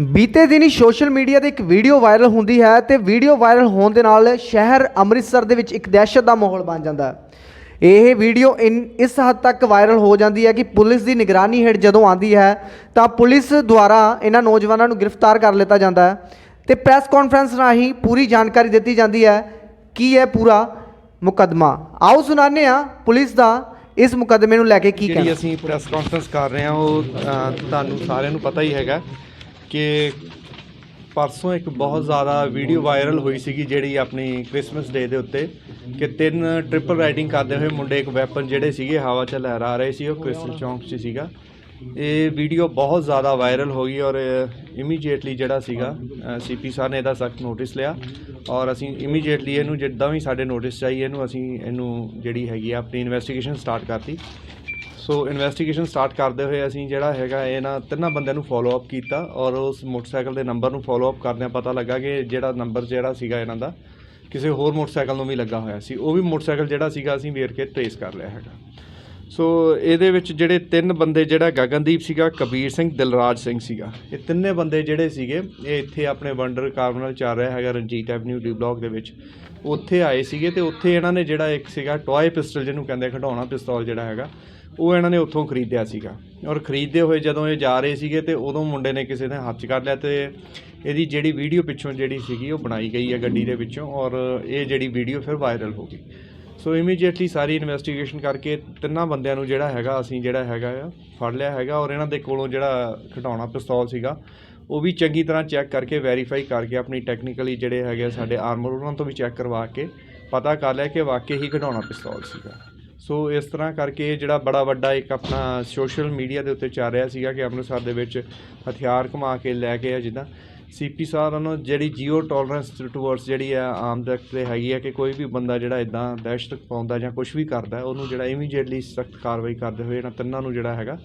ਬੀਤੇ ਦਿਨੀ social media ਤੇ ਇੱਕ ਵੀਡੀਓ ਵਾਇਰਲ ਹੁੰਦੀ ਹੈ ਤੇ ਵੀਡੀਓ ਵਾਇਰਲ ਹੋਣ ਦੇ ਨਾਲ ਸ਼ਹਿਰ ਅੰਮ੍ਰਿਤਸਰ ਦੇ ਵਿੱਚ ਇੱਕ ਦਹਿਸ਼ਤ ਦਾ ਮਾਹੌਲ ਬਣ ਜਾਂਦਾ ਹੈ। ਇਹ ਵੀਡੀਓ ਇਸ ਹੱਦ ਤੱਕ ਵਾਇਰਲ ਹੋ ਜਾਂਦੀ ਹੈ ਕਿ ਪੁਲਿਸ ਦੀ ਨਿਗਰਾਨੀ ਹੇਠ ਜਦੋਂ ਆਂਦੀ ਹੈ ਤਾਂ ਪੁਲਿਸ ਦੁਆਰਾ ਇਹਨਾਂ ਨੌਜਵਾਨਾਂ ਨੂੰ ਗ੍ਰਿਫਤਾਰ ਕਰ ਲਿੱਤਾ ਜਾਂਦਾ ਹੈ ਤੇ ਪ੍ਰੈਸ ਕਾਨਫਰੰਸ ਰਾਹੀਂ ਪੂਰੀ ਜਾਣਕਾਰੀ ਦਿੱਤੀ ਜਾਂਦੀ ਹੈ ਕੀ ਹੈ ਪੂਰਾ ਮੁਕੱਦਮਾ। ਆਓ ਸੁਣਾਉਂਦੇ ਹਾਂ ਪੁਲਿਸ ਦਾ ਇਸ ਮੁਕੱਦਮੇ ਨੂੰ ਲੈ ਕੇ ਕੀ ਜਿਹੜੀ ਕਹਿਣਾ। ਅਸੀਂ ਪ੍ਰੈਸ ਕਾਨਫਰੰਸ ਕਰ ਰਹੇ ਹਾਂ ਉਹ ਤੁਹਾਨੂੰ ਸਾਰਿਆਂ ਨੂੰ ਪਤਾ ਹੀ ਹੈਗਾ। ਕਿ ਪਰਸੋਂ ਇੱਕ ਬਹੁਤ ਜ਼ਿਆਦਾ ਵੀਡੀਓ ਵਾਇਰਲ ਹੋਈ ਸੀਗੀ ਜਿਹੜੀ ਆਪਣੀ ਕ੍ਰਿਸਮਸ ਡੇ ਦੇ ਉੱਤੇ, ਕਿ ਤਿੰਨ ਟ੍ਰਿਪਲ ਰਾਈਡਿੰਗ ਕਰਦੇ ਹੋਏ ਮੁੰਡੇ ਇੱਕ ਵੈਪਨ ਜਿਹੜੇ ਸੀਗੇ ਹਵਾ 'ਚ ਲਹਿਰਾ ਰਹੇ ਸੀ, ਉਹ ਕ੍ਰਿਸਟਲ ਚੌਂਕ 'ਚ ਸੀਗਾ। ਇਹ ਵੀਡੀਓ ਬਹੁਤ ਜ਼ਿਆਦਾ ਵਾਇਰਲ ਹੋ ਗਈ ਔਰ ਇਮੀਡੀਏਟਲੀ ਜਿਹੜਾ ਸੀਗਾ ਸੀਪੀ ਸਾਹਿਬ ਨੇ ਇਹਦਾ ਸਖਤ ਨੋਟਿਸ ਲਿਆ ਔਰ ਅਸੀਂ ਇਮੀਡੀਏਟਲੀ ਇਹਨੂੰ ਜਿੱਦਾਂ ਵੀ ਸਾਡੇ ਨੋਟਿਸ ਚਾਹੀਏ ਇਹਨੂੰ ਅਸੀਂ ਇਹਨੂੰ ਜਿਹੜੀ ਹੈਗੀ ਆ, ਆਪਣੀ ਇਨਵੈਸਟੀਗੇਸ਼ਨ ਸਟਾਰਟ ਕਰਤੀ। ਸੋ ਇਨਵੈਸਟੀਗੇਸ਼ਨ ਸਟਾਰਟ ਕਰਦੇ ਹੋਏ ਅਸੀਂ ਜਿਹੜਾ ਹੈਗਾ ਇਹਨਾਂ ਤਿੰਨਾਂ ਬੰਦਿਆਂ ਨੂੰ ਫੋਲੋ ਅਪ ਕੀਤਾ ਔਰ ਉਸ ਮੋਟਰਸਾਈਕਲ ਦੇ ਨੰਬਰ ਨੂੰ ਫੋਲੋ ਅਪ ਕਰਦਿਆਂ ਪਤਾ ਲੱਗਾ ਕਿ ਜਿਹੜਾ ਨੰਬਰ ਜਿਹੜਾ ਸੀਗਾ ਇਹਨਾਂ ਦਾ, ਕਿਸੇ ਹੋਰ ਮੋਟਰਸਾਈਕਲ ਨੂੰ ਵੀ ਲੱਗਾ ਹੋਇਆ ਸੀ। ਉਹ ਵੀ ਮੋਟਰਸਾਈਕਲ ਜਿਹੜਾ ਸੀਗਾ ਅਸੀਂ ਵੇਰ ਕੇ ਟ੍ਰੇਸ ਕਰ ਲਿਆ ਹੈਗਾ। ਸੋ ਇਹਦੇ ਵਿੱਚ ਜਿਹੜੇ ਤਿੰਨ ਬੰਦੇ ਜਿਹੜਾ ਗਗਨਦੀਪ ਸੀਗਾ, ਕਬੀਰ ਸਿੰਘ, ਦਿਲਰਾਜ ਸਿੰਘ ਸੀਗਾ। ਇਹ ਤਿੰਨੇ ਬੰਦੇ ਜਿਹੜੇ ਸੀਗੇ, ਇਹ ਇੱਥੇ ਆਪਣੇ ਵੰਡਰ ਕਾਰਨਲ ਚੱਲ ਰਿਹਾ ਹੈਗਾ ਰਣਜੀਤ ਐਵਨਿਊ ਡੀ ਬਲਾਕ ਦੇ ਵਿੱਚ। ਉੱਥੇ ਆਏ ਸੀਗੇ ਤੇ ਉੱਥੇ ਇਹਨਾਂ ਨੇ ਜਿਹੜਾ ਇੱਕ ਸੀਗਾ ਟੌਏ ਪਿਸਟਲ, ਜਿਹਨੂੰ ਕਹਿੰਦੇ ਖਿਡੌਣਾ ਪਿਸਤੌਲ ਜਿਹੜਾ ਹੈਗਾ, ਉਹ ਇਹਨਾਂ ਨੇ ਉੱਥੋਂ ਖਰੀਦਿਆ ਸੀਗਾ। ਔਰ ਖਰੀਦਦੇ ਹੋਏ ਜਦੋਂ ਇਹ ਜਾ ਰਹੇ ਸੀਗੇ ਤੇ ਉਦੋਂ ਮੁੰਡੇ ਨੇ ਕਿਸੇ ਨੇ ਹੱਥ 'ਚ ਕਰ ਲਿਆ ਤੇ ਇਹਦੀ ਜਿਹੜੀ ਵੀਡੀਓ ਪਿੱਛੋਂ ਜਿਹੜੀ ਸੀਗੀ ਉਹ ਬਣਾਈ ਗਈ ਹੈ ਗੱਡੀ ਦੇ ਵਿੱਚੋਂ ਔਰ ਇਹ ਜਿਹੜੀ ਵੀਡੀਓ ਫਿਰ ਵਾਇਰਲ ਹੋ ਗਈ। ਸੋ ਇਮੀਡੀਏਟਲੀ ਸਾਰੀ ਇਨਵੈਸਟੀਗੇਸ਼ਨ ਕਰਕੇ ਤਿੰਨਾਂ ਬੰਦਿਆਂ ਨੂੰ ਜਿਹੜਾ ਹੈਗਾ, ਅਸੀਂ ਜਿਹੜਾ ਹੈਗਾ ਆ, ਫੜ ਲਿਆ ਹੈਗਾ ਔਰ ਇਹਨਾਂ ਦੇ ਕੋਲੋਂ ਜਿਹੜਾ ਖਿਡੌਣਾ ਪਿਸਤੌਲ ਸੀਗਾ, ਉਹ ਵੀ ਚੰਗੀ ਤਰ੍ਹਾਂ ਚੈੱਕ ਕਰਕੇ ਵੈਰੀਫਾਈ ਕਰਕੇ ਆਪਣੀ ਟੈਕਨੀਕਲੀ ਜਿਹੜੇ ਹੈਗੇ ਆ ਸਾਡੇ ਆਰਮਰ ਉਹਨਾਂ ਤੋਂ ਵੀ ਚੈੱਕ ਕਰਵਾ ਕੇ ਪਤਾ ਕਰ ਲਿਆ ਕਿ ਵਾਕਈ ਹੀ ਖਿਡੌਣਾ ਪਿਸਤੌਲ ਸੀਗਾ। ਸੋ ਇਸ ਤਰ੍ਹਾਂ ਕਰਕੇ ਜਿਹੜਾ ਬੜਾ ਵੱਡਾ ਇੱਕ ਆਪਣਾ ਸੋਸ਼ਲ ਮੀਡੀਆ ਦੇ ਉੱਤੇ ਚੱਲ ਰਿਹਾ ਸੀਗਾ ਕਿ ਅੰਮ੍ਰਿਤਸਰ ਦੇ ਵਿੱਚ ਹਥਿਆਰ ਘੁਮਾ ਕੇ ਲੈ ਕੇ ਆ ਜਿੱਦਾਂ। ਸੀਪੀ ਸਾਹਿਬ ਨੂੰ ਜਿਹੜੀ ਜੀਓ ਟੋਲਰੈਂਸ ਟੁਵਰਡਸ ਜਿਹੜੀ ਆ ਆਮ ਤੱਕ ਤੇ ਹੈਗੀ ਆ ਕਿ ਕੋਈ ਵੀ ਬੰਦਾ ਜਿਹੜਾ ਇਦਾਂ ਦਹਿਸ਼ਤ ਪਾਉਂਦਾ ਜਾਂ ਕੁਝ ਵੀ ਕਰਦਾ, ਉਹਨੂੰ ਜਿਹੜਾ ਇਮੀਡੀਏਟਲੀ ਸਖਤ ਕਾਰਵਾਈ ਕਰਦੇ ਹੋਏ ਇਹਨਾਂ ਤਿੰਨਾਂ ਨੂੰ ਜਿਹੜਾ ਹੈਗਾ,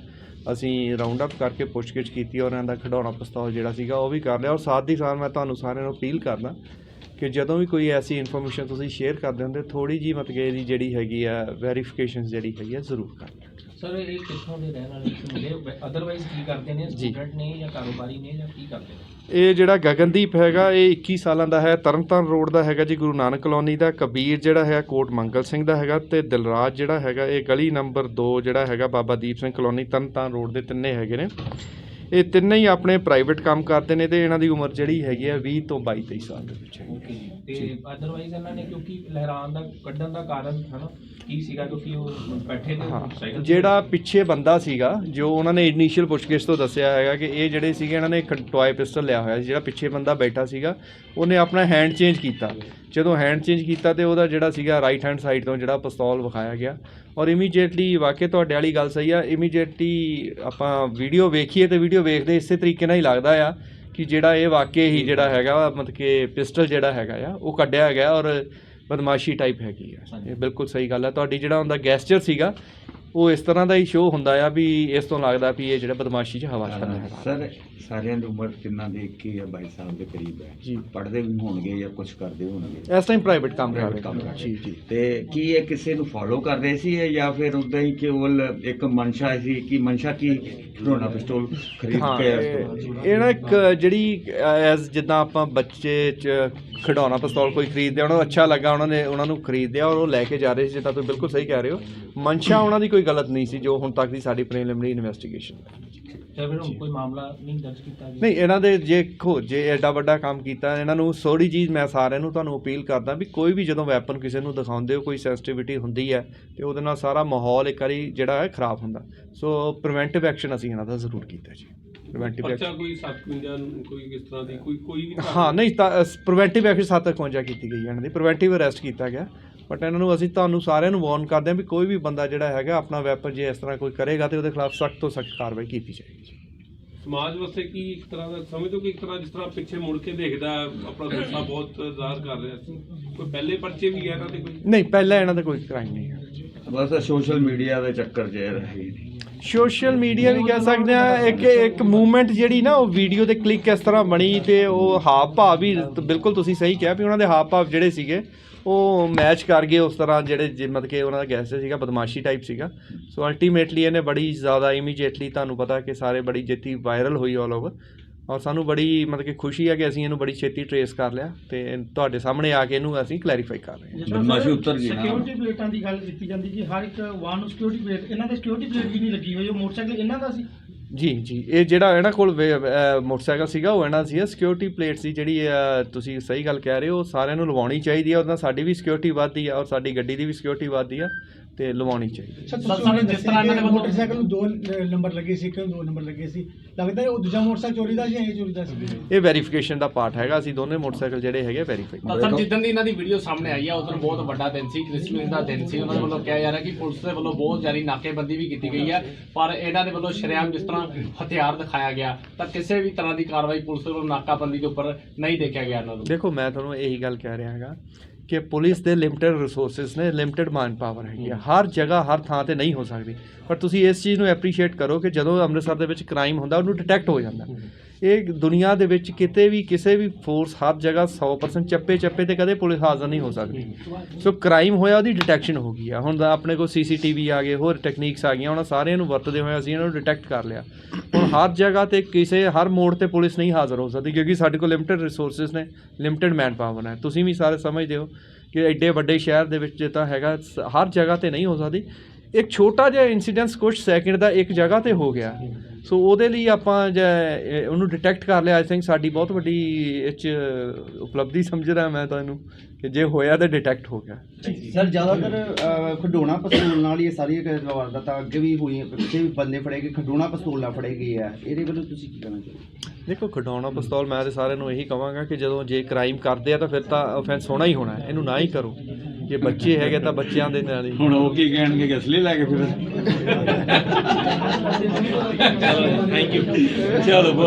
ਅਸੀਂ ਰਾਉਂਡ ਅਪ ਕਰਕੇ ਪੁੱਛਗਿੱਛ ਕੀਤੀ ਔਰ ਇਹਨਾਂ ਦਾ ਖਿਡੌਣਾ ਪਿਸਤੌਲ ਜਿਹੜਾ ਸੀਗਾ ਉਹ ਵੀ ਕਰ ਲਿਆ। ਔਰ ਸਾਥ ਹੀ ਸਾਥ ਮੈਂ ਤੁਹਾਨੂੰ ਸਾਰਿਆਂ ਨੂੰ ਅਪੀਲ ਕਰਦਾ ਕਿ ਜਦੋਂ ਵੀ ਕੋਈ ਐਸੀ ਇਨਫੋਰਮੇਸ਼ਨ ਤੁਸੀਂ ਸ਼ੇਅਰ ਕਰਦੇ ਹੁੰਦੇ ਥੋੜੀ ਜੀ ਮਤਲਬ ਕਿ ਇਹਦੀ ਜਿਹੜੀ ਹੈਗੀ ਆ ਵੈਰੀਫਿਕੇਸ਼ਨ ਜਿਹੜੀ ਹੈਗੀ ਆ ਜ਼ਰੂਰ ਕਰਨਾ। ਸਰ ਇਹ ਕਿੱਥੋਂ ਦੇ ਰਹਿਣ ਵਾਲੇ ਸੀ ਮੁੰਡੇ ਅਦਰਵਾਈਜ਼ ਕੀ ਕਰਦੇ ਨੇ? ਜੀ। ਸਟੂਡੈਂਟ ਨੇ ਜਾਂ ਕਾਰੋਬਾਰੀ ਨੇ ਜਾਂ ਕੀ ਕਰਦੇ ਨੇ? ਇਹ ਜਿਹੜਾ ਗਗਨਦੀਪ ਹੈਗਾ ਇਹ 21 ਸਾਲਾਂ ਦਾ ਹੈ। ਤਰਨਤਾਰਨ ਰੋਡ ਦਾ ਹੈਗਾ ਜੀ ਗੁਰੂ ਨਾਨਕ ਕਲੋਨੀ ਦਾ। ਕਬੀਰ ਜਿਹੜਾ ਹੈ ਕੋਟ ਮੰਗਲ ਸਿੰਘ ਦਾ ਹੈਗਾ ਤੇ ਦਿਲਰਾਜ ਜਿਹੜਾ ਹੈਗਾ ਇਹ ਗਲੀ ਨੰਬਰ 2 ਜਿਹੜਾ ਹੈਗਾ ਬਾਬਾ ਦੀਪ ਸਿੰਘ ਕਲੋਨੀ ਤਰਨਤਾਰਨ ਰੋਡ ਦੇ ਤਿੰਨੇ ਹੈਗੇ ਨੇ। ਇਹ ਤਿੰਨੇ ਹੀ ਆਪਣੇ ਪ੍ਰਾਈਵੇਟ ਕੰਮ ਕਰਦੇ ਨੇ ਤੇ ਇਹਨਾਂ ਦੀ ਉਮਰ ਜਿਹੜੀ ਹੈਗੀ ਆ 20 ਤੋਂ 22 23 ਸਾਲ ਦੇ ਵਿੱਚ ਹੈ ਓਕੇ ਜੀ ਤੇ ਅਦਰਵਾਈਜ਼ ਇਹਨਾਂ ਨੇ ਕਿਉਂਕਿ ਲਹਿਰਾਨ ਦਾ ਕੱਢਣ ਦਾ ਕਾਰਨ ਹਨਾ ਕੀ ਸੀਗਾ ਕਿਉਂਕਿ ਉਹ ਬੈਠੇ ਤੇ ਹਾਂ। ਸਾਈਕਲ ਤੇ- ਜਿਹੜਾ ਪਿੱਛੇ ਬੰਦਾ ਸੀਗਾ ਜੋ ਉਹਨਾਂ ਨੇ ਇਨੀਸ਼ੀਅਲ ਪੁੱਛਗਿੱਛ ਤੋਂ ਦੱਸਿਆ ਹੈਗਾ ਕਿ ਇਹ ਜਿਹੜੇ ਸੀਗੇ ਇਹਨਾਂ ਨੇ ਇੱਕ ਟੌਏ ਪਿਸਟਲ ਲਿਆ ਹੋਇਆ ਸੀ ਜਿਹੜਾ ਪਿੱਛੇ ਬੰਦਾ ਬੈਠਾ ਸੀਗਾ ਉਹਨੇ ਆਪਣਾ ਹੈਂਡ ਚੇਂਜ ਕੀਤਾ। ਜਦੋਂ ਹੈਂਡ ਚੇਂਜ ਕੀਤਾ ਤੇ ਉਹਦਾ ਜਿਹੜਾ ਸੀਗਾ ਰਾਈਟ ਹੈਂਡ ਸਾਈਡ ਤੋਂ ਜਿਹੜਾ ਪਿਸਤੌਲ ਵਿਖਾਇਆ ਗਿਆ ਔਰ ਇਮੀਡੀਏਟਲੀ ਵਾਕਿਆ ਤੁਹਾਡੇ ਵਾਲੀ ਗੱਲ ਸਹੀ ਆ ਇਮੀਡੀਏਟਲੀ ਆਪਾਂ ਵੀਡੀਓ ਵੇਖੀਏ ਤੇ ਵੀਡੀਓ ਵੇਖਦੇ ਇਸੇ ਤਰੀਕੇ ਨਾਲ ਹੀ ਲੱਗਦਾ ਆ ਕਿ ਜਿਹੜਾ ਇਹ ਵਾਕਿਆ ਹੀ ਜਿਹੜਾ ਹੈਗਾ ਮਤਲਬ ਕਿ ਪਿਸਟਲ ਜਿਹੜਾ ਹੈਗਾ ਆ ਉਹ ਕੱਢਿਆ ਗਿਆ ਔਰ ਬਦਮਾਸ਼ੀ ਟਾਈਪ ਹੈਗੀ ਆ। ਇਹ ਬਿਲਕੁਲ ਸਹੀ ਗੱਲ ਹੈ ਤੁਹਾਡੀ ਜਿਹੜਾ ਉਹਦਾ ਗੈਸਚਰ ਸੀਗਾ ਉਹ ਇਸ ਤਰ੍ਹਾਂ ਦਾ ਹੀ ਸ਼ੋਅ ਹੁੰਦਾ ਆ ਵੀ ਇਸ ਤੋਂ ਲੱਗਦਾ ਵੀ ਇਹ ਜਿਹੜਾ ਬਦਮਾਸ਼ੀ 'ਚ ਹਵਾ ਛੱਡਦਾ ਹੈ ਸਰ ਸਾਰਿਆਂ ਦੀ ਉਮਰ ਕਿੰਨਾ ਦੇ 21 ਜਾਂ 22 ਸਾਲ ਦੇ ਕਰੀਬ ਹੈ। ਜੀ। ਪੜ੍ਹਦੇ ਵੀ ਹੋਣਗੇ ਜਾਂ ਕੁਝ ਕਰਦੇ ਹੋਣਗੇ? ਇਸ ਟਾਈਮ ਪ੍ਰਾਈਵੇਟ ਕੰਮ ਕਰ ਰਹੇ ਜੀ ਜੀ। ਤੇ ਕੀ ਇਹ ਕਿਸੇ ਨੂੰ ਫੋਲੋ ਕਰ ਰਹੇ ਸੀ ਜਾਂ ਫਿਰ ਉਦਾਂ ਹੀ ਕੇਵਲ ਇੱਕ ਮਨਸ਼ਾ ਸੀ ਕਿ ਮਨਸ਼ਾ ਕੀ ਖਿਡੌਣਾ ਪਿਸਤੌਲ ਖਰੀਦ ਕੇ ਇਹ ਇਹ ਨਾ ਇੱਕ ਜਿਹੜੀ ਐਸ ਜਿੱਦਾਂ ਆਪਾਂ ਬੱਚੇ ਚ ਖਿਡੌਣਾ ਪਿਸਤੌਲ ਕੋਈ ਖਰੀਦਦੇ ਉਹਨਾਂ ਨੂੰ ਅੱਛਾ ਲੱਗਾ ਉਹਨਾਂ ਨੇ ਉਹਨਾਂ ਨੂੰ ਖਰੀਦਿਆ ਔਰ ਉਹ ਲੈ ਕੇ ਜਾ ਰਹੇ ਸੀ ਜਿੱਦਾਂ ਤੁਸੀਂ ਬਿਲਕੁਲ ਸਹੀ ਕਹਿ ਰਹੇ ਹੋ। ਮਨਸ਼ਾ ਉਹਨਾਂ ਦੀ ਕੋਈ ਗਲਤ ਨਹੀਂ ਸੀ ਜੋ ਹੁਣ ਤੱਕ ਦੀ ਸਾਡੀ ਪ੍ਰੀਲਿਮਿਨਰੀ ਇਨਵੈਸਟੀਗੇਸ਼ਨ ਫਿਰ ਕੋਈ ਮਾਮਲਾ ਨਹੀਂ ਦਰਜ ਕੀਤਾ ਨਹੀਂ ਇਹਨਾਂ ਦੇ ਜੇ ਖੋ ਜੇ ਐਡਾ ਵੱਡਾ ਕੰਮ ਕੀਤਾ ਇਹਨਾਂ ਨੂੰ ਥੋੜੀ ਚੀਜ਼ ਮੈਂ ਸਾਰਿਆਂ ਨੂੰ ਤੁਹਾਨੂੰ ਅਪੀਲ ਕਰਦਾ ਵੀ ਕੋਈ ਵੀ ਜਦੋਂ ਵੈਪਨ ਕਿਸੇ ਨੂੰ ਦਿਖਾਉਂਦੇ ਹੋ ਕੋਈ ਸੈਂਸਿਟੀਵਿਟੀ ਹੁੰਦੀ ਹੈ ਤੇ ਉਹਦੇ ਨਾਲ ਸਾਰਾ ਮਾਹੌਲ ਇੱਕ ਵਾਰੀ ਜਿਹੜਾ ਹੈ ਖਰਾਬ ਹੁੰਦਾ। ਸੋ ਪ੍ਰੀਵੈਂਟਿਵ ਐਕਸ਼ਨ ਅਸੀਂ ਇਹਨਾਂ ਦਾ ਜ਼ਰੂਰ ਕੀਤਾ ਜੀ। ਪ੍ਰੀਵੈਂਟਿਵ ਬੱਚਾ ਕੋਈ 752 ਕੋਈ ਕਿਸ ਤਰ੍ਹਾਂ ਦੀ ਕੋਈ ਕੋਈ ਵੀ ਹਾਂ ਨਹੀਂ ਤਾਂ ਪ੍ਰੀਵੈਂਟਿਵ ਐਕਸ਼ਨ 751 ਕੀਤੀ ਗਈ ਹੈ ਇਹਨਾਂ ਦੀ। ਪ੍ਰੀਵੈਂਟਿਵ ਅਰੈਸਟ ਕੀਤਾ ਗਿਆ। ਬਟ ਇਹਨਾਂ ਨੂੰ ਅਸੀਂ ਤੁਹਾਨੂੰ ਸਾਰਿਆਂ ਨੂੰ ਵਾਰਨ ਕਰਦੇ ਹਾਂ ਵੀ ਕੋਈ ਵੀ ਬੰਦਾ ਜਿਹੜਾ ਹੈਗਾ ਆਪਣਾ ਵੈਪਨ ਜੇ ਇਸ ਤਰ੍ਹਾਂ ਕੋਈ ਕਰੇਗਾ ਤੇ ਉਹਦੇ ਖਿਲਾਫ ਸਖਤ ਤੋਂ ਸਖਤ ਕਾਰਵਾਈ ਕੀਤੀ ਜਾਏਗੀ। ਸਮਾਜ ਵਾਸਤੇ ਕੀ ਇੱਕ ਤਰ੍ਹਾਂ ਦਾ ਸਮਝੋ ਕਿ ਇੱਕ ਤਰ੍ਹਾਂ ਜਿਸ ਤਰ੍ਹਾਂ ਪਿੱਛੇ ਮੁੜ ਕੇ ਦੇਖਦਾ ਆਪਣਾ ਗੁੱਸਾ ਬਹੁਤ ਜ਼ਾਹਰ ਕਰ ਰਿਹਾ ਸੀ। ਕੋਈ ਪਹਿਲੇ ਪਰਚੇ ਵੀ ਹੈ ਇਹਨਾਂ ਤੇ ਕੋਈ? ਨਹੀਂ ਪਹਿਲਾਂ ਇਹਨਾਂ ਦਾ ਕੋਈ ਕ੍ਰਾਈਮ ਨਹੀਂ ਹੈ। ਬਸ ਸੋਸ਼ਲ ਮੀਡੀਆ ਦੇ ਚੱਕਰ 'ਚ ਰਹੇ ਸੋਸ਼ਲ ਮੀਡੀਆ ਵੀ ਕਹਿ ਸਕਦੇ ਆ, ਇੱਕ ਇੱਕ ਮੂਵਮੈਂਟ ਜਿਹੜੀ ਨਾ, ਉਹ ਵੀਡੀਓ ਤੇ ਕਲਿੱਕ ਇਸ ਤਰ੍ਹਾਂ ਬਣੀ ਤੇ ਉਹ ਹਾਵ ਭਾਵ ਵੀ ਬਿਲਕੁਲ ਤੁਸੀਂ ਸਹੀ ਕਿਹਾ ਵੀ ਉਹਨਾਂ ਦੇ ਹਾਵ ਭਾਵ ਜਿਹੜੇ ਸੀਗੇ, ਉਹ ਮੈਚ ਕਰ ਗਏ ਉਸ ਤਰ੍ਹਾਂ ਜਿਹੜੇ ਜੇ ਮਤਲਬ ਕਿ ਉਹਨਾਂ ਦਾ ਗੈਸ ਸੀਗਾ, ਬਦਮਾਸ਼ੀ ਟਾਈਪ ਸੀਗਾ। ਸੋ ਅਲਟੀਮੇਟਲੀ ਇਹਨੇ ਬੜੀ ਜ਼ਿਆਦਾ ਇਮੀਡੀਏਟਲੀ ਤੁਹਾਨੂੰ ਪਤਾ ਕਿ ਸਾਰੇ ਬੜੀ ਜੇਤੀ ਵਾਇਰਲ ਹੋਈ ਆਲ ਓਵਰ ਔਰ ਸਾਨੂੰ ਬੜੀ ਮਤਲਬ ਕਿ ਖੁਸ਼ੀ ਹੈ ਕਿ ਅਸੀਂ ਇਹਨੂੰ ਬੜੀ ਛੇਤੀ ਟਰੇਸ ਕਰ ਲਿਆ ਤੇ ਤੁਹਾਡੇ ਸਾਹਮਣੇ ਆ ਕੇ ਇਹਨੂੰ ਅਸੀਂ ਕਲੈਰੀਫਾਈ ਕਰ ਰਹੇ ਹਾਂ। ਬਦਮਾਸ਼ੀ ਉੱਤਰ ਗਈ ਨਾ। ਸਿਕਿਉਰਿਟੀ ਪਲੇਟਾਂ ਦੀ ਗੱਲ ਕੀਤੀ ਜਾਂਦੀ ਕਿ ਹਰ ਇੱਕ ਵਾਹਨ ਨੂੰ ਸਿਕਿਉਰਿਟੀ ਪਲੇਟ ਇਹਨਾਂ ਦੇ ਸਿਕਿਉਰਿਟੀ ਪਲੇਟ ਵੀ ਨਹੀਂ ਲੱਗੀ ਹੋਈ ਉਹ ਮੋਟਰਸਾਈਕਲ ਇਹਨਾਂ ਦਾ ਸੀ। ਜੀ ਜੀ ਇਹ ਜਿਹੜਾ ਇਹਨਾਂ ਕੋਲ ਵੇ- ਅਹ ਮੋਟਰਸਾਈਕਲ ਸੀਗਾ ਉਹ ਇਹਨਾਂ ਸੀ। ਸਿਕਿਉਰਿਟੀ ਪਲੇਟ ਸੀ ਜਿਹੜੀ ਅਹ, ਤੁਸੀਂ ਸਹੀ ਗੱਲ ਕਹਿ ਰਹੇ ਹੋ ਸਾਰਿਆਂ ਨੂੰ ਲਵਾਉਣੀ ਚਾਹੀਦੀ ਹੈ ਉਹਦੇ ਨਾਲ ਸਾਡੀ ਵੀ ਸਿਕਿਉਰਿਟੀ ਵੱਧਦੀ ਹੈ ਔਰ ਸਾਡੀ ਗੱਡੀ ਦੀ ਵੀ ਸਿਕਿਉਰਿਟੀ ਵੱਧਦੀ ਹੈ ਤੇ ਲਵਾਉਣੀ ਚਾਹੀਦੀ ਹੈ। ਸਰ ਤੁਸੀਂ ਜਿਸ ਤਰ੍ਹਾਂ ਇਹਨਾਂ ਦੇ ਮੋਟਰਸਾਈਕਲ ਨੂੰ ਦੋ ਨੰਬਰ ਲੱਗੇ ਸੀ ਕਿਉਂ ਦੋ ਨੰਬਰ ਲੱਗੇ ਸੀ। ਲੱਗਦਾ ਹੈ ਉਹ ਦੂਜਾ ਮੋਟਰਸਾਈਕਲ ਚੋਰੀ ਦਾ ਸੀ ਜਾਂ ਇਹ ਚੋਰੀ ਦਾ ਸੀ? ਇਹ ਵੈਰੀਫਿਕੇਸ਼ਨ ਦਾ ਪਾਰਟ ਹੈਗਾ ਅਸੀਂ ਦੋਨੇ ਮੋਟਰਸਾਈਕਲ ਜਿਹੜੇ ਹੈਗੇ ਵੈਰੀਫਾਈ ਸਰ ਜਿੱਦਣ ਦੀ ਇਹਨਾਂ ਦੀ ਵੀਡੀਓ ਸਾਹਮਣੇ ਆਈ ਆ ਉਦੋਂ ਬਹੁਤ ਵੱਡਾ ਦਿਨ ਸੀ ਕ੍ਰਿਸਮਸ ਦਾ ਦਿਨ ਸੀ। ਉਹਨਾਂ ਦੇ ਵੱਲੋਂ ਕਿਹਾ ਜਾ ਰਿਹਾ ਕਿ ਪੁਲਿਸ ਦੇ ਵੱਲੋਂ ਬਹੁਤ ਜ਼ਿਆਦਾ ਨਾਕੇਬੰਦੀ ਵੀ ਕੀਤੀ ਗਈ ਹੈ ਪਰ ਇਹਨਾਂ ਦੇ ਵੱਲੋਂ ਸ਼ਰੇਆਮ ਜਿਸ ਤਰ੍ਹਾਂ ਹਥਿਆਰ ਦਿਖਾਇਆ ਗਿਆ ਤਾਂ ਕਿਸੇ ਵੀ ਤਰ੍ਹਾਂ ਦੀ ਕਾਰਵਾਈ ਪੁਲਿਸ ਦੇ ਵੱਲੋਂ ਨਾਕਾਬੰਦੀ ਦੇ ਉੱਪਰ ਨਹੀਂ ਦੇਖਿਆ ਗਿਆ ਇਹਨਾਂ ਨੂੰ। ਦੇਖੋ ਮੈਂ ਤੁਹਾਨੂੰ ਇਹੀ ਗੱਲ ਕਹਿ ਰਿਹਾ ਹੈਗਾ ਕਿ ਪੁਲਿਸ ਦੇ ਲਿਮਟਿਡ ਰਿਸੋਰਸਸ ਨੇ ਲਿਮਟਿਡ ਮੈਨ ਪਾਵਰ ਹੈਗੀ ਆ। ਹਰ ਜਗ੍ਹਾ ਹਰ ਥਾਂ ਤੇ ਨਹੀਂ ਹੋ ਸਕਦੀ। ਪਰ ਤੁਸੀਂ ਇਸ ਚੀਜ਼ ਨੂੰ ਐਪਰੀਸ਼ੀਏਟ ਕਰੋ ਕਿ ਜਦੋਂ ਅੰਮ੍ਰਿਤਸਰ ਦੇ ਵਿੱਚ ਕ੍ਰਾਈਮ ਹੁੰਦਾ ਉਹਨੂੰ ਡਿਟੈਕਟ ਹੋ ਜਾਂਦਾ। ਇਹ ਦੁਨੀਆ ਦੇ ਵਿੱਚ ਕਿਤੇ ਵੀ, ਕਿਸੇ ਵੀ ਫੋਰਸ ਹਰ ਜਗ੍ਹਾ 100% ਚੱਪੇ ਚੱਪੇ ਤੇ ਕਦੇ ਪੁਲਿਸ ਹਾਜ਼ਰ ਨਹੀਂ ਹੋ ਸਕਦੀ। ਸੋ ਕ੍ਰਾਈਮ ਹੋਇਆ, ਉਹਦੀ ਡਿਟੈਕਸ਼ਨ ਹੋ ਗਈ ਆ। ਹੁਣ ਤਾਂ ਆਪਣੇ ਕੋਲ ਸੀਸੀਟੀਵੀ ਆ ਗਏ, ਹੋਰ ਟੈਕਨੀਕਸ ਆ ਗਈਆਂ ਉਹਨਾਂ ਸਾਰਿਆਂ ਨੂੰ ਵਰਤਦੇ ਹੋਏ ਅਸੀਂ ਇਹਨਾਂ ਨੂੰ ਡਿਟੈਕਟ ਕਰ ਲਿਆ। ਹੁਣ ਹਰ ਜਗ੍ਹਾ ਤੇ ਕਿਸੇ, ਹਰ ਮੋੜ ਤੇ ਪੁਲਿਸ ਨਹੀਂ ਹਾਜ਼ਰ ਹੋ ਸਕਦੀ, ਕਿਉਂਕਿ ਸਾਡੇ ਕੋਲ ਲਿਮਟਿਡ ਰਿਸੋਰਸਸ ਨੇ ਲਿਮਟਿਡ ਮੈਨ ਪਾਵਰ ਹੈ ਤੁਸੀਂ ਵੀ ਸਾਰੇ ਸਮਝਦੇ ਹੋ ਕਿ ਐਡੇ ਵੱਡੇ ਸ਼ਹਿਰ ਦੇ ਵਿੱਚ ਜੇ ਤਾਂ ਹੈਗਾ, ਸ- ਹਰ ਜਗ੍ਹਾ ਤੇ ਨਹੀਂ ਹੋ ਸਕਦੀ। ਇੱਕ ਛੋਟਾ ਜਿਹਾ ਇਨਸੀਡੈਂਸ ਕੁਝ ਸੈਕਿੰਡ ਦਾ ਇੱਕ ਜਗ੍ਹਾ ਤੇ ਹੋ ਗਿਆ। ਸੋ ਉਹਦੇ ਲਈ ਆਪਾਂ ਉਹਨੂੰ ਡਿਟੈਕਟ ਕਰ ਲਿਆ। ਆਈ ਥਿੰਕ ਸਾਡੀ ਬਹੁਤ ਵੱਡੀ ਇਹ 'ਚ ਉਪਲਬਧੀ ਸਮਝ ਰਿਹਾ ਮੈਂ ਤਾਂ ਇਹਨੂੰ ਕਿ ਜੇ ਹੋਇਆ ਤਾਂ ਡਿਟੈਕਟ ਹੋ ਗਿਆ। ਸਰ ਜ਼ਿਆਦਾਤਰ ਖਡੋਣਾ ਪਿਸਤੌਲ ਨਾਲ ਹੀ ਇਹ ਸਾਰੀਆਂ ਵਾਰਦਾਤਾਂ ਅੱਗੇ ਵੀ ਹੋਈਆਂ ਪਿੱਛੇ ਵੀ ਬੰਦੇ ਫੜੇ ਗਏ ਖਡੋਣਾ ਪਿਸਤੌਲ ਨਾਲ ਫੜੇ ਗਏ ਆ। ਇਹਦੇ ਵੱਲੋਂ ਤੁਸੀਂ ਕੀ ਕਹਿਣਾ ਚਾਹੋਗੇ? ਦੇਖੋ ਖਡਾਉਣਾ ਪਿਸਤੌਲ ਮੈਂ ਤੇ ਸਾਰਿਆਂ ਨੂੰ ਇਹੀ ਕਹਾਂਗਾ ਕਿ ਜਦੋਂ ਜੇ ਕ੍ਰਾਈਮ ਕਰਦੇ ਆ ਤਾਂ ਫਿਰ ਤਾਂ ਆਫੈਂਸ ਹੋਣਾ ਹੀ ਹੋਣਾ। ਇਹਨੂੰ ਨਾ ਹੀ ਕਰੋ। ਜੇ ਬੱਚੇ ਹੈਗੇ ਤਾਂ ਬੱਚਿਆਂ ਦੇ ਨਾਲ ਹੀ। ਹੁਣ ਉਹ ਕੀ ਕਹਿਣਗੇ ਕਿ ਅਸਲੀ ਲੈ ਕੇ ਫਿਰ? ਚਲੋ ਥੈਂਕ ਯੂ ਚਲੋ ਬਹੁਤ